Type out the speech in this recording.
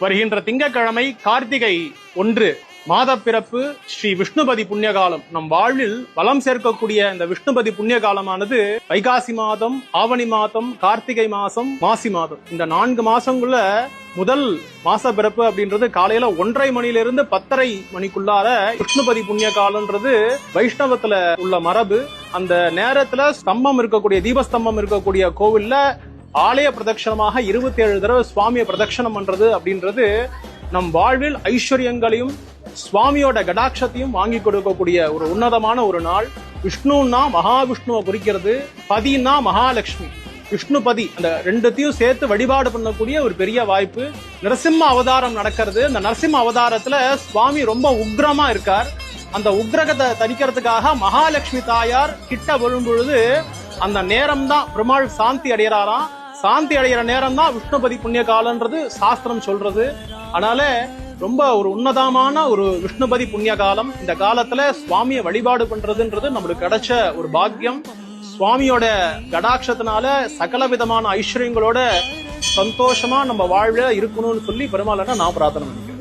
வருகின்ற திங்கட்கிழமை கார்த்திகை ஒன்று மாதப்பிறப்பு ஸ்ரீ விஷ்ணுபதி புண்ணியகாலம். நம் வாழ்வில் வளம் சேர்க்கக்கூடிய இந்த விஷ்ணுபதி புண்ணிய காலமானது வைகாசி மாதம் ஆவணி மாதம் கார்த்திகை மாசம் மாசி மாதம். இந்த நான்கு மாசங்குள்ள முதல் மாச பிறப்பு அப்படின்றது காலையில ஒன்றரை மணிலிருந்து பத்தரை மணிக்குள்ளார விஷ்ணுபதி புண்ணிய காலம்ன்றது வைஷ்ணவத்துல உள்ள மரபு. அந்த நேரத்துல ஸ்தம்பம் இருக்கக்கூடிய தீபஸ்தம்பம் இருக்கக்கூடிய கோவில்ல ஆலய பிரதட்சணமாக இருபத்தி ஏழு தடவை சுவாமியை பிரதட்சணம் பண்றது அப்படின்றது நம் வாழ்வில் ஐஸ்வர்யங்களையும் சுவாமியோட கடாட்சத்தையும் வாங்கி கொடுக்கக்கூடிய ஒரு உன்னதமான ஒரு நாள். விஷ்ணுன்னா மகாவிஷ்ணுவை குறிக்கிறது. பதினா மகாலட்சுமி. விஷ்ணுபதி அந்த ரெண்டுத்தையும் சேர்த்து வழிபாடு பண்ணக்கூடிய ஒரு பெரிய வாய்ப்பு. நரசிம்ம அவதாரம் நடக்கிறது. அந்த நரசிம்ம அவதாரத்துல சுவாமி ரொம்ப உக்ரமா இருக்கார். அந்த உக்ரகத்தை தணிக்கிறதுக்காக மகாலட்சுமி தாயார் கிட்ட வரும் பொழுது அந்த நேரம் தான் பெருமாள் சாந்தி அடையிறாராம் சாந்தி அடைகிற நேரம் தான் விஷ்ணுபதி புண்ணிய காலன்றது சாஸ்திரம் சொல்றது. அதனால ரொம்ப ஒரு உன்னதமான ஒரு விஷ்ணுபதி புண்ணிய காலம் இந்த காலத்துல சுவாமியை வழிபாடு பண்றதுன்றது நம்மளுக்கு கிடைச்ச ஒரு பாக்கியம். சுவாமியோட கடாட்சத்தினால சகல விதமான ஐஸ்வர்யங்களோட சந்தோஷமா நம்ம வாழ்வில் இருக்கணும்னு சொல்லி பெருமாள் நான் பிரார்த்தனை பண்றேன்